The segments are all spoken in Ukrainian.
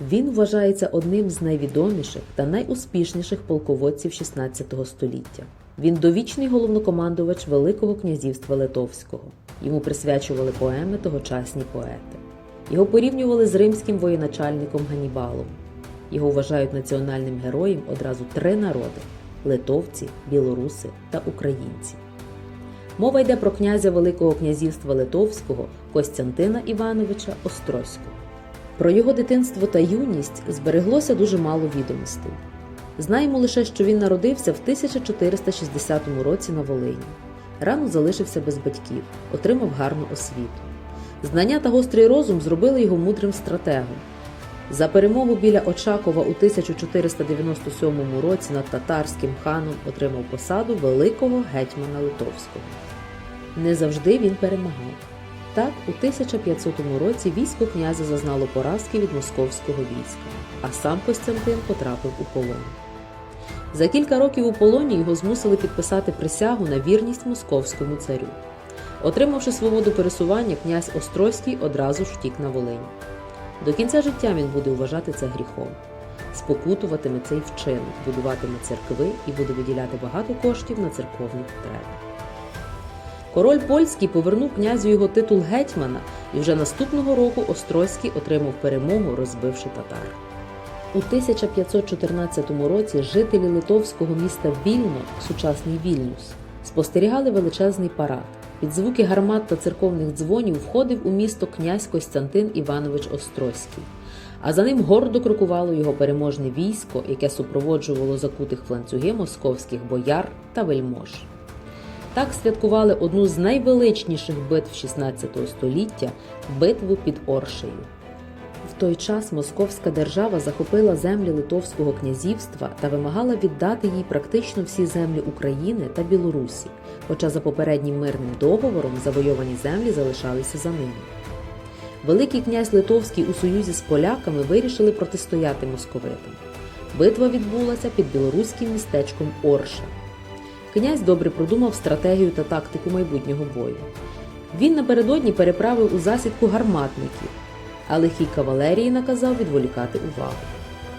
Він вважається одним з найвідоміших та найуспішніших полководців XVI століття. Він довічний головнокомандувач Великого князівства Литовського. Йому присвячували поеми тогочасні поети. Його порівнювали з римським воєначальником Ганібалом. Його вважають національним героєм одразу три народи литовці, білоруси та українці. Мова йде про князя Великого князівства Литовського Костянтина Івановича Острозького. Про його дитинство та юність збереглося дуже мало відомостей. Знаємо лише, що він народився в 1460 році на Волині. Рано залишився без батьків, отримав гарну освіту. Знання та гострий розум зробили його мудрим стратегом. За перемогу біля Очакова у 1497 році над татарським ханом отримав посаду великого гетьмана Литовського. Не завжди він перемагав. Так, у 1500 році військо князя зазнало поразки від московського війська, а сам Костянтин потрапив у полон. За кілька років у полоні його змусили підписати присягу на вірність московському царю. Отримавши свободу пересування, князь Острозький одразу ж втік на Волинь. До кінця життя він буде вважати це гріхом, спокутуватиме цей вчинок, будуватиме церкви і буде виділяти багато коштів на церковні потреби. Король польський повернув князю його титул гетьмана, і вже наступного року Острозький отримав перемогу, розбивши татар. У 1514 році жителі литовського міста Вільно, сучасний Вільнюс, спостерігали величезний парад. Під звуки гармат та церковних дзвонів входив у місто князь Костянтин Іванович Острозький, а за ним гордо крокувало його переможне військо, яке супроводжувало закутих в ланцюги московських бояр та вельмож. Так святкували одну з найвеличніших битв XVI століття битву під Оршею. В той час Московська держава захопила землі Литовського князівства та вимагала віддати їй практично всі землі України та Білорусі, хоча за попереднім мирним договором завойовані землі залишалися за ними. Великий князь Литовський у союзі з поляками вирішили протистояти московитам. Битва відбулася під білоруським містечком Орша. Князь добре продумав стратегію та тактику майбутнього бою. Він напередодні переправив у засідку гарматників, а лихій кавалерії наказав відволікати увагу.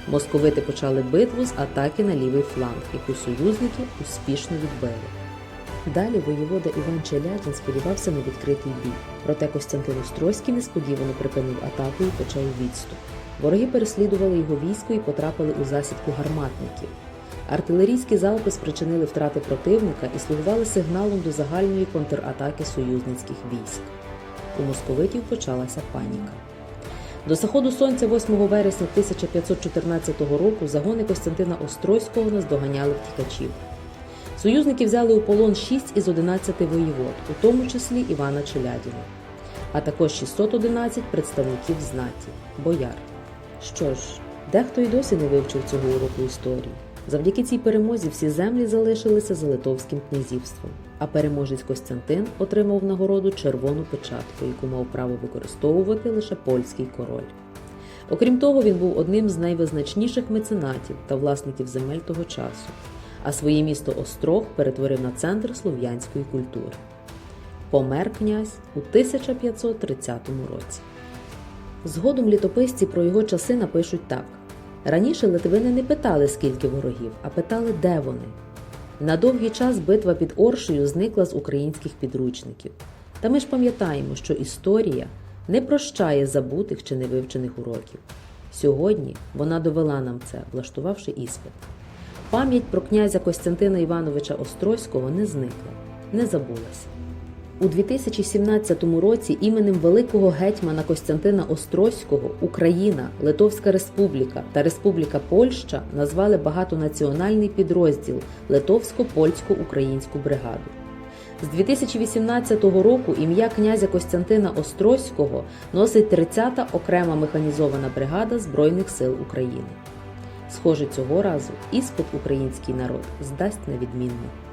Московити почали битву з атаки на лівий фланг, яку союзники успішно відбили. Далі воєвода Іван Челядін сподівався на відкритий бій, проте Костянтин Острозький несподівано припинив атаку і почав відступ. Вороги переслідували його військо і потрапили у засідку гарматників. Артилерійські залпи спричинили втрати противника і слугували сигналом до загальної контратаки союзницьких військ. У московитів почалася паніка. До заходу сонця 8 вересня 1514 року загони Костянтина Острозького наздоганяли втікачів. Союзники взяли у полон 6 із 11 воєвод, у тому числі Івана Челядіна, а також 611 представників знаті бояр. Що ж, дехто й досі не вивчив цього уроку історії. Завдяки цій перемозі всі землі залишилися за Литовським князівством, а переможець Костянтин отримав нагороду червону печатку, яку мав право використовувати лише польський король. Окрім того, він був одним з найвизначніших меценатів та власників земель того часу, а своє місто Острог перетворив на центр слов'янської культури. Помер князь у 1530 році. Згодом літописці про його часи напишуть так. Раніше литвини не питали, скільки ворогів, а питали, де вони. На довгий час битва під Оршею зникла з українських підручників. Та ми ж пам'ятаємо, що історія не прощає забутих чи невивчених уроків. Сьогодні вона довела нам це, влаштувавши іспит. Пам'ять про князя Костянтина Івановича Острозького не зникла, не забулася. У 2017 році іменем великого гетьмана Костянтина Острозького Україна, Литовська Республіка та Республіка Польща назвали багатонаціональний підрозділ Литовсько-польсько-українську бригаду. З 2018 року ім'я князя Костянтина Острозького носить 30-та окрема механізована бригада Збройних сил України. Схоже, цього разу іспит український народ здасть на відмінно.